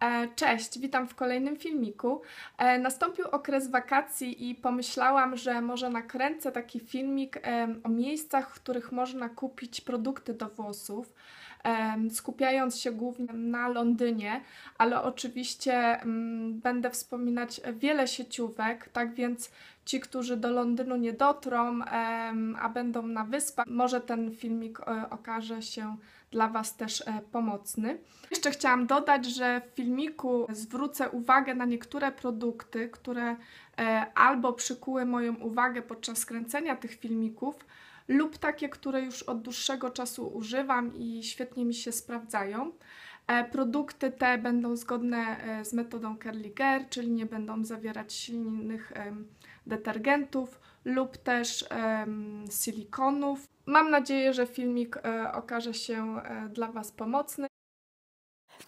E, cześć, witam w kolejnym filmiku. E, nastąpił okres wakacji i pomyślałam, że może nakręcę taki filmik o miejscach, w których można kupić produkty do włosów, skupiając się głównie na Londynie, ale oczywiście mm, będę wspominać wiele sieciówek, tak więc ci, którzy do Londynu nie dotrą, a będą na wyspach, może ten filmik e, okaże się dla Was też e, pomocny. Jeszcze chciałam dodać, że w filmiku zwrócę uwagę na niektóre produkty, które e, albo przykuły moją uwagę podczas kręcenia tych filmików, lub takie, które już od dłuższego czasu używam i świetnie mi się sprawdzają. Produkty te będą zgodne z metodą Girl, czyli nie będą zawierać silnych detergentów lub też silikonów. Mam nadzieję, że filmik e, okaże się e, dla Was pomocny.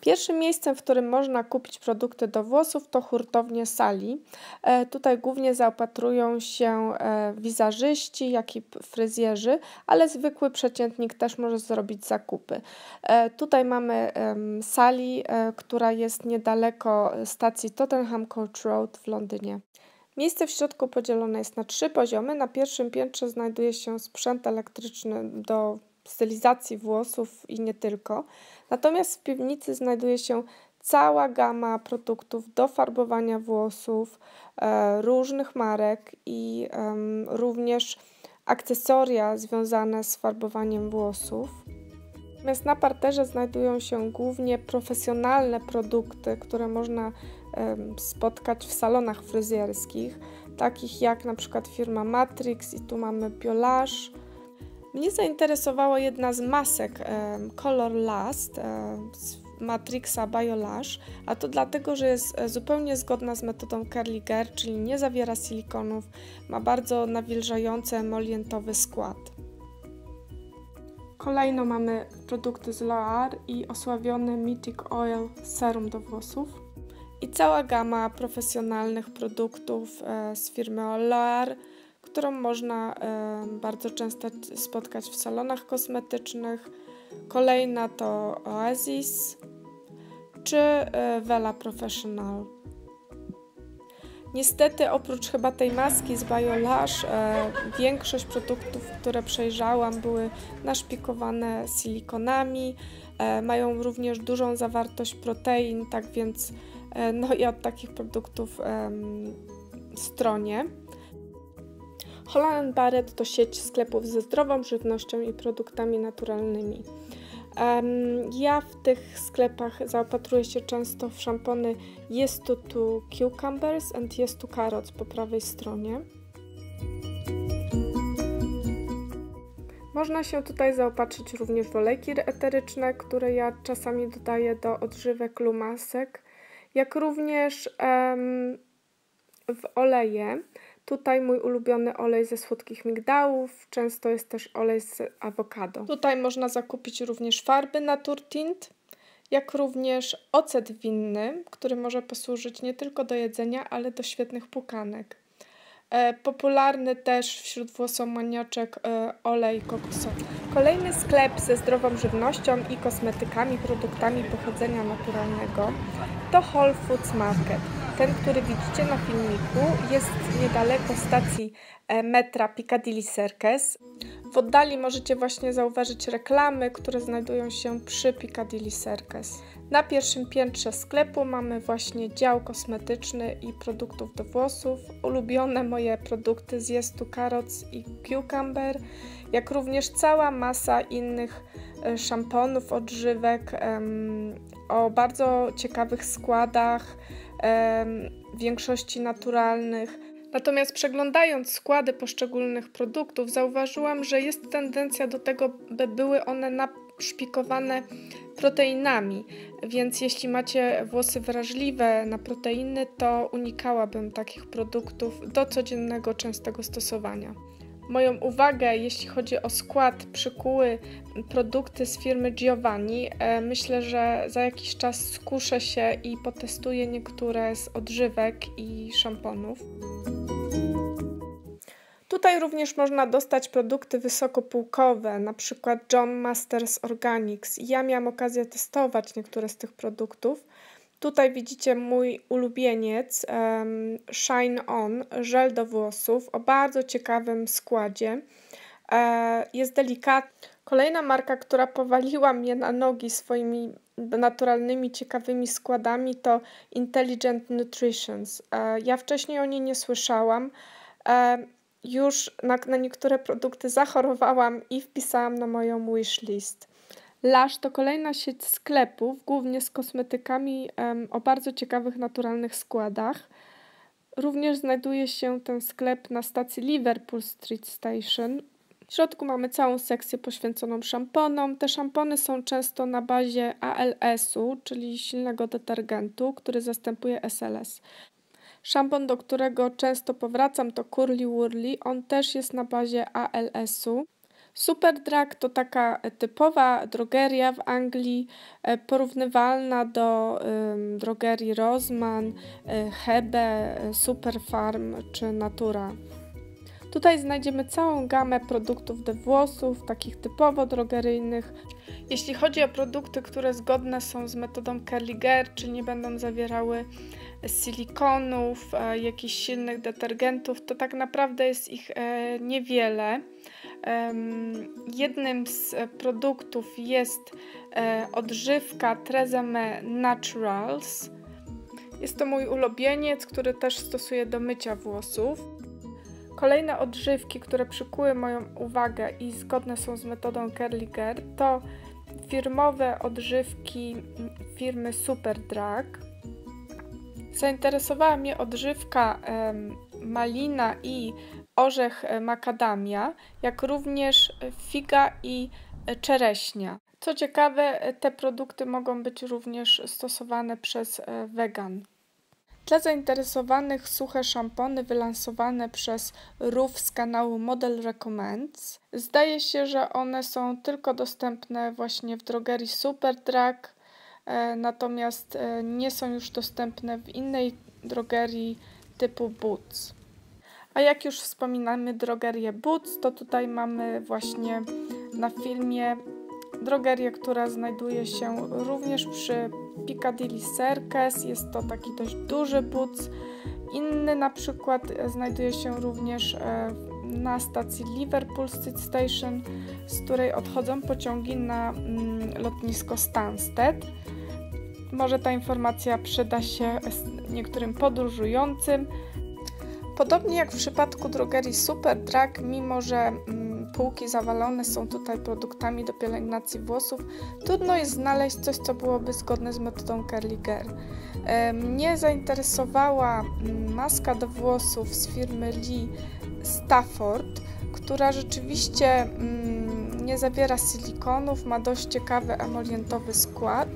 Pierwszym miejscem, w którym można kupić produkty do włosów to hurtownie Sali. E, tutaj głównie zaopatrują się wizażyści, jak i fryzjerzy, ale zwykły przeciętnik też może zrobić zakupy. Tutaj mamy Sali, która jest niedaleko stacji Tottenham Court Road w Londynie. Miejsce w środku podzielone jest na trzy poziomy. Na pierwszym piętrze znajduje się sprzęt elektryczny do stylizacji włosów i nie tylko. Natomiast w piwnicy znajduje się cała gama produktów do farbowania włosów, e, różnych marek i e, również akcesoria związane z farbowaniem włosów. Natomiast na parterze znajdują się głównie profesjonalne produkty, które można spotkać w salonach fryzjerskich, takich jak na przykład firma Matrix i tu mamy Biolage. Mnie zainteresowała jedna z masek Color Last z Matrixa Biolage, a to dlatego, że jest e, zupełnie zgodna z metodą Girl, czyli nie zawiera silikonów, ma bardzo nawilżający emolientowy skład. Kolejno mamy produkty z Loar i osławiony Mythic Oil Serum do włosów i cała gama profesjonalnych produktów e, z firmy Olar, którą można e, bardzo często spotkać w salonach kosmetycznych. Kolejna to Oasis czy e, Vela Professional. Niestety, oprócz chyba tej maski z Biolash, e, większość produktów, które przejrzałam, były naszpikowane silikonami. E, mają również dużą zawartość protein, tak więc E, no i od takich produktów stronie. Holland Barrett to sieć sklepów ze zdrową żywnością i produktami naturalnymi. Ja w tych sklepach zaopatruję się często w szampony Jest to tu Cucumbers and Jest to Carrots po prawej stronie. Można się tutaj zaopatrzyć również w olejki eteryczne, które ja czasami dodaję do odżywek lumasek jak również w oleje. Tutaj mój ulubiony olej ze słodkich migdałów, często jest też olej z awokado. Tutaj można zakupić również farby Naturtint, jak również ocet winny, który może posłużyć nie tylko do jedzenia, ale do świetnych pukanek. E, popularny też wśród włosomaniaczek e, olej kokosowy. Kolejny sklep ze zdrową żywnością i kosmetykami, produktami pochodzenia naturalnego to Whole Foods Market. Ten, który widzicie na filmiku, jest niedaleko stacji e, metra Piccadilly Circus. W oddali możecie właśnie zauważyć reklamy, które znajdują się przy Piccadilly Circus. Na pierwszym piętrze sklepu mamy właśnie dział kosmetyczny i produktów do włosów, ulubione moje produkty z Jestu Carrots i Cucumber, jak również cała masa innych szamponów, odżywek o bardzo ciekawych składach, w większości naturalnych. Natomiast przeglądając składy poszczególnych produktów, zauważyłam, że jest tendencja do tego, by były one naszpikowane proteinami, więc jeśli macie włosy wrażliwe na proteiny, to unikałabym takich produktów do codziennego, częstego stosowania. Moją uwagę, jeśli chodzi o skład, przykuły produkty z firmy Giovanni. E, myślę, że za jakiś czas skuszę się i potestuję niektóre z odżywek i szamponów. Tutaj również można dostać produkty wysokopółkowe, na przykład John Masters Organics. Ja miałam okazję testować niektóre z tych produktów Tutaj widzicie mój ulubieniec um, Shine On, żel do włosów o bardzo ciekawym składzie. E, jest delikatny. Kolejna marka, która powaliła mnie na nogi swoimi naturalnymi, ciekawymi składami to Intelligent Nutritions. E, ja wcześniej o niej nie słyszałam. E, już na, na niektóre produkty zachorowałam i wpisałam na moją wishlist. Lush to kolejna sieć sklepów, głównie z kosmetykami o bardzo ciekawych, naturalnych składach. Również znajduje się ten sklep na stacji Liverpool Street Station. W środku mamy całą sekcję poświęconą szamponom. Te szampony są często na bazie ALS-u, czyli silnego detergentu, który zastępuje SLS. Szampon, do którego często powracam, to Curly Wurly. On też jest na bazie ALS-u. Superdrag to taka typowa drogeria w Anglii, e, porównywalna do y, drogerii Rossmann, y, Hebe, Superfarm czy Natura. Tutaj znajdziemy całą gamę produktów do włosów, takich typowo drogeryjnych. Jeśli chodzi o produkty, które zgodne są z metodą Curliger, czyli nie będą zawierały silikonów, e, jakichś silnych detergentów, to tak naprawdę jest ich e, niewiele. Jednym z produktów jest e, odżywka Tresemme Naturals. Jest to mój ulubieniec, który też stosuję do mycia włosów. Kolejne odżywki, które przykuły moją uwagę i zgodne są z metodą Curliger, to firmowe odżywki firmy Superdrag. Zainteresowała mnie odżywka malina i orzech e, makadamia, jak również figa i e, czereśnia. Co ciekawe, e, te produkty mogą być również stosowane przez wegan. Dla zainteresowanych suche szampony wylansowane przez RUF z kanału Model Recommends. Zdaje się, że one są tylko dostępne właśnie w drogerii Superdrug, natomiast nie są już dostępne w innej drogerii typu Boots. A jak już wspominamy drogerię Boots, to tutaj mamy właśnie na filmie drogerię, która znajduje się również przy Piccadilly Circus. Jest to taki dość duży Boots. Inny na przykład znajduje się również e, na stacji Liverpool Street Station, z której odchodzą pociągi na mm, lotnisko Stansted. Może ta informacja przyda się niektórym podróżującym. Podobnie jak w przypadku drogerii Superdrug, mimo że mm, półki zawalone są tutaj produktami do pielęgnacji włosów, trudno jest znaleźć coś, co byłoby zgodne z metodą Curliger. E, mnie zainteresowała mm, maska do włosów z firmy Lee Stafford, która rzeczywiście mm, nie zawiera silikonów, ma dość ciekawy emolientowy skład.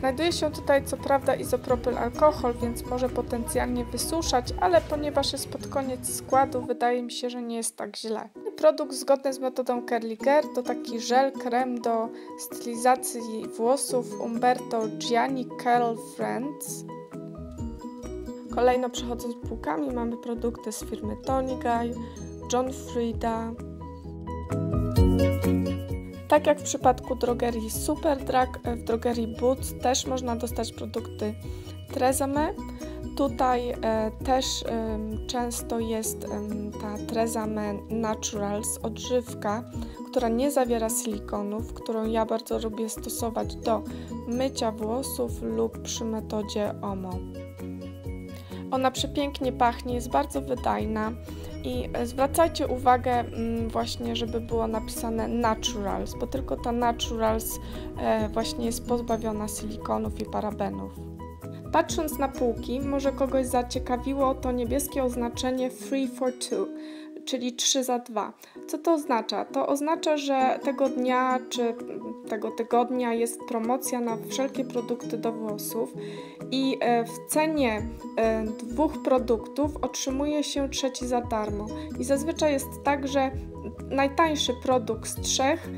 Znajduje się tutaj co prawda izopropyl alkohol, więc może potencjalnie wysuszać, ale ponieważ jest pod koniec składu, wydaje mi się, że nie jest tak źle. Produkt zgodny z metodą Curliger to taki żel krem do stylizacji włosów Umberto Gianni Curl Friends. Kolejno przechodząc półkami mamy produkty z firmy Tony Guy, John Frieda, tak jak w przypadku drogerii Superdrug, e, w drogerii Boots też można dostać produkty Tresemme. Tutaj e, też często jest ta Tresemme Naturals odżywka, która nie zawiera silikonów, którą ja bardzo lubię stosować do mycia włosów lub przy metodzie OMO. Ona przepięknie pachnie, jest bardzo wydajna i zwracajcie uwagę mm, właśnie, żeby było napisane naturals, bo tylko ta naturals e, właśnie jest pozbawiona silikonów i parabenów. Patrząc na półki, może kogoś zaciekawiło to niebieskie oznaczenie free for two czyli 3 za 2. Co to oznacza? To oznacza, że tego dnia czy tego tygodnia jest promocja na wszelkie produkty do włosów i e, w cenie e, dwóch produktów otrzymuje się trzeci za darmo. I zazwyczaj jest tak, że najtańszy produkt z trzech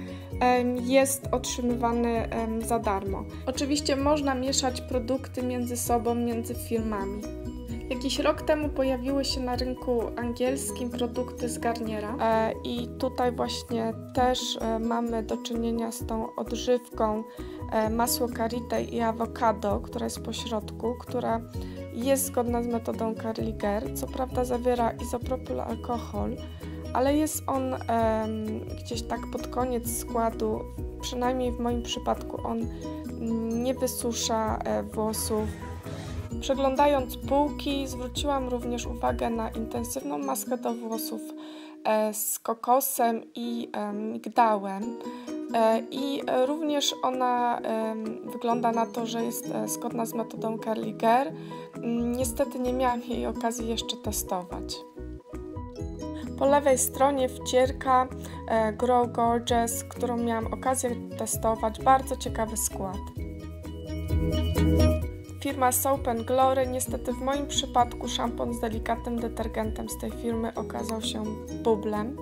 jest otrzymywany za darmo. Oczywiście można mieszać produkty między sobą, między firmami. Jakiś rok temu pojawiły się na rynku angielskim produkty z Garniera e, i tutaj właśnie też e, mamy do czynienia z tą odżywką e, masło karite i awokado, która jest po środku, która jest zgodna z metodą Carliger. Co prawda zawiera izopropyl alkohol, ale jest on gdzieś tak pod koniec składu, przynajmniej w moim przypadku on nie wysusza włosów. Przeglądając półki, zwróciłam również uwagę na intensywną maskę do włosów e, z kokosem i migdałem. E, I również ona wygląda na to, że jest zgodna z metodą Carliger. Mm, niestety nie miałam jej okazji jeszcze testować. Po lewej stronie wcierka e, Grow Gorgeous, którą miałam okazję testować. Bardzo ciekawy skład. Firma Soap and Glory. Niestety w moim przypadku szampon z delikatnym detergentem z tej firmy okazał się bublem.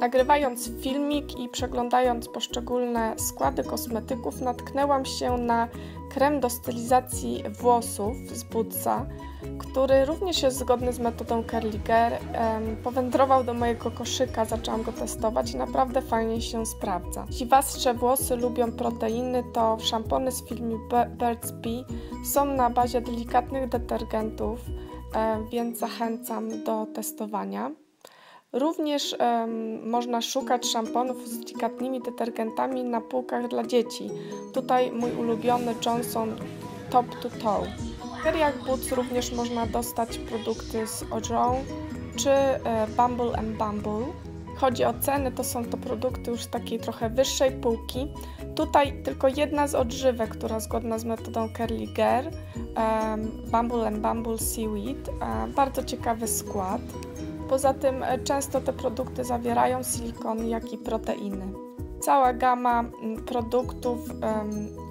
Nagrywając filmik i przeglądając poszczególne składy kosmetyków, natknęłam się na krem do stylizacji włosów z Budza, który również jest zgodny z metodą Curliger. Powędrował do mojego koszyka, zaczęłam go testować i naprawdę fajnie się sprawdza. Jeśli wasze włosy lubią proteiny, to szampony z filmu Birds Bee są na bazie delikatnych detergentów, więc zachęcam do testowania. Również um, można szukać szamponów z delikatnymi detergentami na półkach dla dzieci. Tutaj mój ulubiony Johnson Top to Toe. W seriach Boots również można dostać produkty z Ojo czy e, Bumble and Bumble. Chodzi o ceny, to są to produkty już z takiej trochę wyższej półki. Tutaj tylko jedna z odżywek, która zgodna z metodą Curly Girl, um, Bumble and Bumble Seaweed. Bardzo ciekawy skład. Poza tym e, często te produkty zawierają silikon, jak i proteiny. Cała gama produktów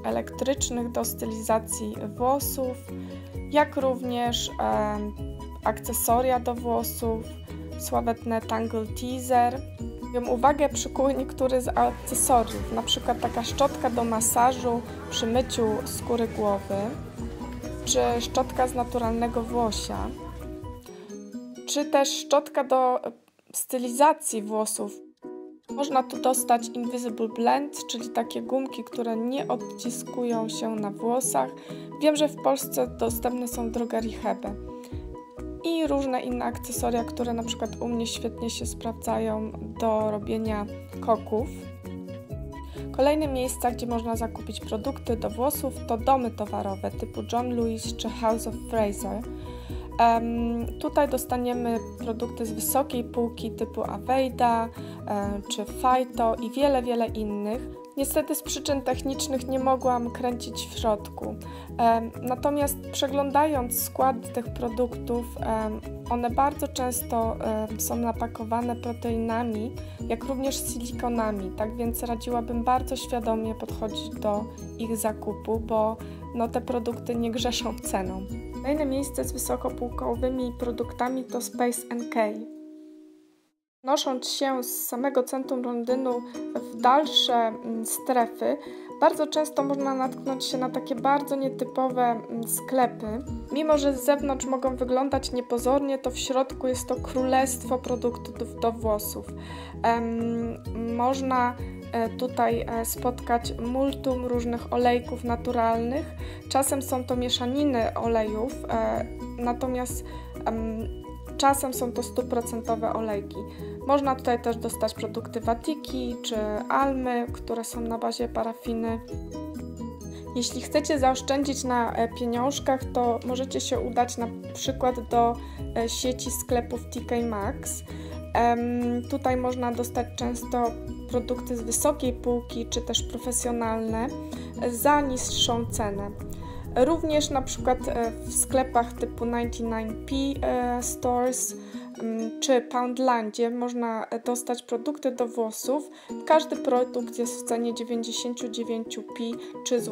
elektrycznych do stylizacji włosów, jak również akcesoria do włosów, sławetne Tangle Teaser. Uwagę przykuły niektóre z akcesoriów, przykład taka szczotka do masażu przy myciu skóry głowy, czy szczotka z naturalnego włosia czy też szczotka do stylizacji włosów. Można tu dostać Invisible Blend, czyli takie gumki, które nie odciskują się na włosach. Wiem, że w Polsce dostępne są w drogerii Hebe. I różne inne akcesoria, które na przykład u mnie świetnie się sprawdzają do robienia koków. Kolejne miejsca, gdzie można zakupić produkty do włosów to domy towarowe typu John Lewis czy House of Fraser. Tutaj dostaniemy produkty z wysokiej półki typu Aveida um, czy Phyto i wiele, wiele innych. Niestety z przyczyn technicznych nie mogłam kręcić w środku. Natomiast przeglądając skład tych produktów, one bardzo często są napakowane proteinami, jak również silikonami, tak więc radziłabym bardzo świadomie podchodzić do ich zakupu, bo no, te produkty nie grzeszą ceną. Kolejne miejsce z wysokopółkowymi produktami to Space NK. Nosząc się z samego centrum Londynu w dalsze mm, strefy, bardzo często można natknąć się na takie bardzo nietypowe mm, sklepy. Mimo, że z zewnątrz mogą wyglądać niepozornie, to w środku jest to królestwo produktów do włosów. Można E, tutaj e, spotkać multum różnych olejków naturalnych. Czasem są to mieszaniny olejów, e, natomiast czasem są to stuprocentowe olejki. Można tutaj też dostać produkty Watiki czy Almy, które są na bazie parafiny. Jeśli chcecie zaoszczędzić na pieniążkach, to możecie się udać na przykład do sieci sklepów TK Maxx. Tutaj można dostać często produkty z wysokiej półki czy też profesjonalne za niższą cenę. Również na przykład e, w sklepach typu 99p e, Stores mm, czy Poundlandzie można dostać produkty do włosów. Każdy produkt jest w cenie 99p czy z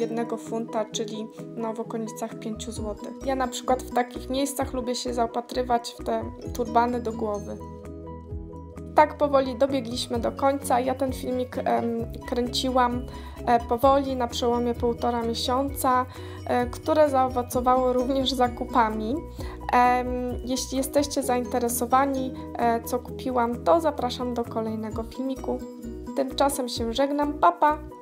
1 funta, czyli no w okolicach 5 zł. Ja na przykład w takich miejscach lubię się zaopatrywać w te turbany do głowy. Tak powoli dobiegliśmy do końca. Ja ten filmik kręciłam e, powoli na przełomie półtora miesiąca, e, które zaowocowało również zakupami. Jeśli jesteście zainteresowani, e, co kupiłam, to zapraszam do kolejnego filmiku. Tymczasem się żegnam. Papa! Pa.